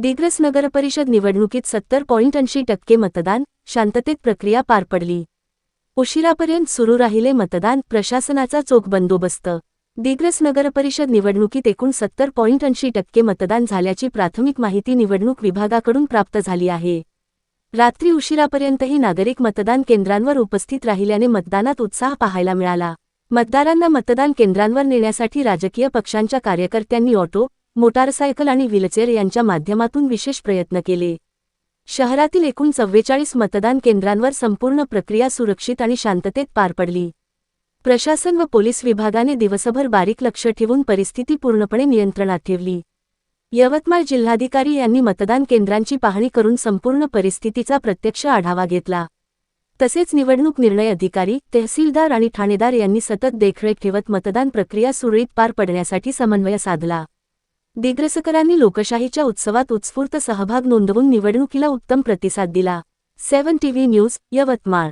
दिग्रस नगरपरिषद निवडणुकीत सत्तर पॉईंट ऐंशी टक्के मतदान शांततेत प्रक्रिया पार पडली. उशिरापर्यंत सुरू राहिले मतदान प्रशासनाचा चोख बंदोबस्त. दिग्रस नगरपरिषद निवडणुकीत एकूण सत्तर पॉईंट ऐंशी टक्के मतदान झाल्याची प्राथमिक माहिती निवडणूक विभागाकडून प्राप्त झाली आहे. रात्री उशिरापर्यंतही नागरिक मतदान केंद्रांवर उपस्थित राहिल्याने मतदानात उत्साह पाहायला मिळाला. मतदारांना मतदान केंद्रांवर नेण्यासाठी राजकीय पक्षांच्या कार्यकर्त्यांनी ऑटो मोटारसायकल आणि व्हीलचेअर यांच्या माध्यमातून विशेष प्रयत्न केले. शहरातील एकूण चव्वेचाळीस मतदान केंद्रांवर संपूर्ण प्रक्रिया सुरक्षित आणि शांततेत पार पडली. प्रशासन व पोलीस विभागाने दिवसभर बारीक लक्ष ठेवून परिस्थिती पूर्णपणे नियंत्रणात ठेवली. यवतमाळ जिल्हाधिकारी यांनी मतदान केंद्रांची पाहणी करून संपूर्ण परिस्थितीचा प्रत्यक्ष आढावा घेतला. तसेच निवडणूक निर्णय अधिकारी तहसीलदार आणि ठाणेदार यांनी सतत देखरेख ठेवत मतदान प्रक्रिया सुरळीत पार पडण्यासाठी समन्वय साधला. दिग्रसकरांनी लोकशाहीच्या उत्सवात उत्स्फूर्त सहभाग नोंदवून निवडणुकीला उत्तम प्रतिसाद दिला. Seven TV news Yavatmal.